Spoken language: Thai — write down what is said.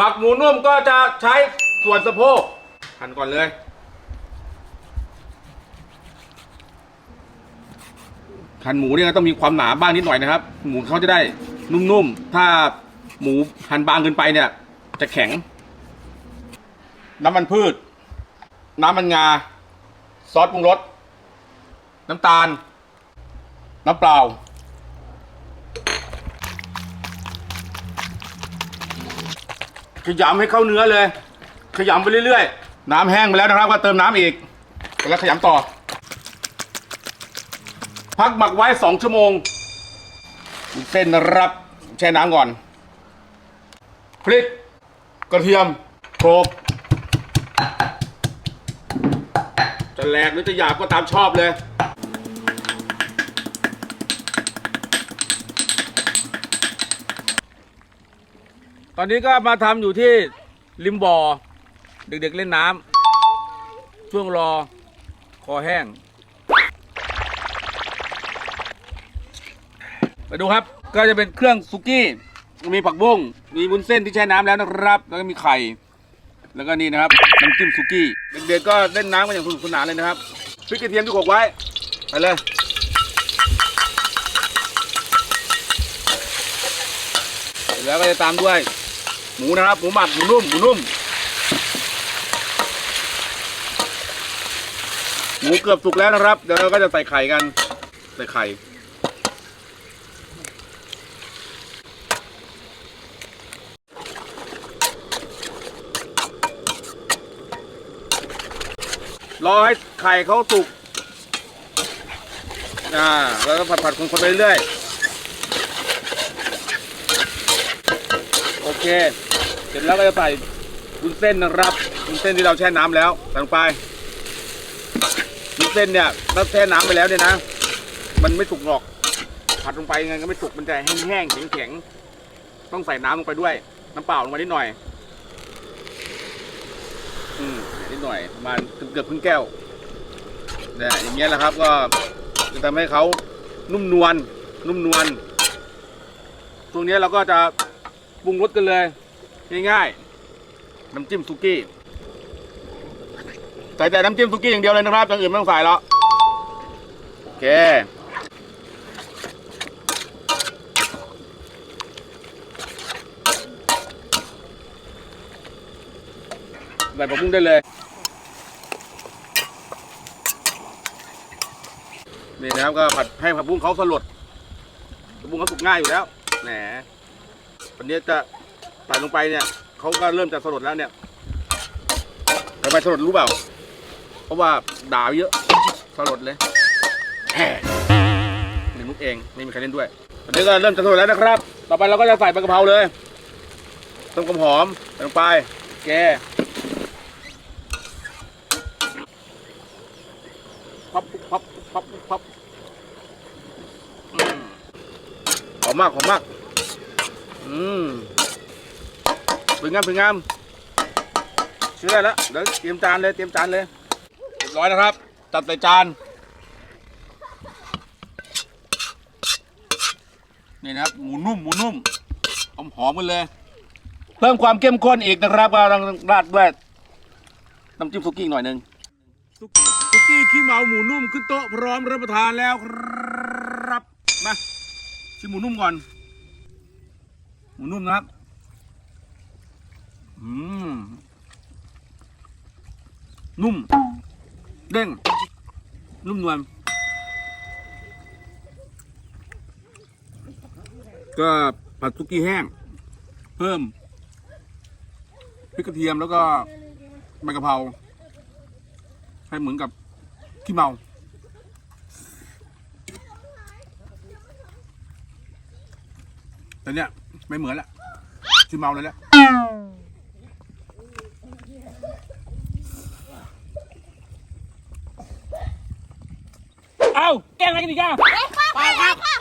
หมักหมูนุ่มก็จะใช้ส่วนสะโพกหั่นก่อนเลย หั่นหมูเนี่ยต้องมีความหนาบ้างนิดหน่อยนะครับ หมูเขาจะได้นุ่มๆ ถ้าหมูหั่นบางเกินไปเนี่ย จะแข็ง น้ำมันพืช น้ำมันงา ซอสปรุงรส น้ำตาล น้ำเปล่า ขยำให้เข้าเนื้อเลย ขยำไปเรื่อยๆ น้ำแห้งไปแล้วนะครับ ก็เติมน้ำอีกแล้วขยำต่อ พักหมักไว้สองชั่วโมงเส้นรับแช่น้ำก่อนพริกกระเทียมโขลกจะแหลกหรือจะหยาบก็ตามชอบเลย ตอนนี้ก็มาทำอยู่ที่ริมบ่อ เด็กๆเล่นน้ำช่วงรอคอแห้ง ไปดูครับก็จะเป็นเครื่องสุกี้ มีผักบุ้งมีวุ้นเส้นที่แช่น้ำแล้วนะครับ แล้วก็มีไข่ แล้วก็นี่นะครับน้ำจิ้มสุกี้ เด็กๆก็เล่นน้ำกันอย่างสนุกสนานเลยนะครับพริกกระเทียมที่โขกไว้ ไปเลย แล้วก็จะตามด้วย หมูนะครับหมูหมักหมูนุ่มหมูนุ่มหมูเกือบสุกแล้วนะครับ เดี๋ยวเราก็จะใส่ไข่กัน ใส่ไข่ รอให้ไข่เขาสุก อ่า แล้วก็ผัดๆคนๆไปเรื่อย โอเค เสร็จแล้วก็จะใส่วุ้นเส้นนะครับวุ้นเส้นที่เราแช่น้ำแล้วใส่ลงไปวุ้นเส้นเนี่ยถ้าแช่น้ำไปแล้วเนี่ยนะ มันไม่สุกหรอก ผัดลงไปยังไงก็ไม่สุกมันจะแห้งๆแข็งๆต้องใส่น้ำลงไปด้วย น้ำเปล่าลงไปนิดหน่อย อืมนิดหน่อยประมาณเกือบครึ่งแก้วเนี่ยอย่างเงี้ยแหละครับ ก็จะทำให้เขานุ่มนวลนุ่มนวลช่วงนี้เราก็จะปรุงรสกันเลย ง่ายๆน้ำจิ้มซุกี้ใส่แต่น้ำจิ้มซุกี้อย่างเดียวเลยนะครับอย่างอื่นไม่ต้องใส่แล้วโอเคใส่ผักบุ้งได้เลย นี่นะครับก็ผัดให้ผักบุ้งเขาสลดผักบุ้งเขาสุกง่ายอยู่แล้ว แหมวันนี้จะ ใส่ลงไปเนี่ยเขาก็เริ่มจะสลดแล้วเนี่ยทำไมสลดรู้เปล่า เพราะว่าด่าเยอะสลดเลยแหมหนึ่งมุกเองไม่มีใครเล่นด้วยวันนี้ก็เริ่มจะสลดแล้วนะครับ ต่อไปเราก็จะใส่ใบกะเพราเลยต้มกระหอมใส่ลงไป แกพับพับพับพับหอมมากหอมมาก อืม สวยงามสวยงามเชื่อได้แล้วเดี๋ยวเตรียมจานเลยเตรียมจานเลยเรียบร้อยนะครับ จัดใส่จาน นี่นะครับหมูนุ่มหมูนุ่มหอมหอมๆกันเลย เพิ่มความเข้มข้นอีกนะครับก็ต้องราดด้วยน้ำจิ้มซุกี้หน่อยหนึ่งซุกซุกี้ขี้เมาหมูนุ่มขึ้นโต๊ะพร้อมรับประทานแล้วครับมาชิมหมูนุ่มก่อน หมูนุ่มนะครับ นุ่ม เด้ง นุ่มนวลก็ผัดซุกี้แห้ง เพิ่มพริกกระเทียมแล้วก็ใบกะเพราให้เหมือนกับขี้เมาแต่เนี้ยไม่เหมือนละขี้เมาเลยแหละ เอ้า แกล้งอะไรกันอีกอะ ไปครับ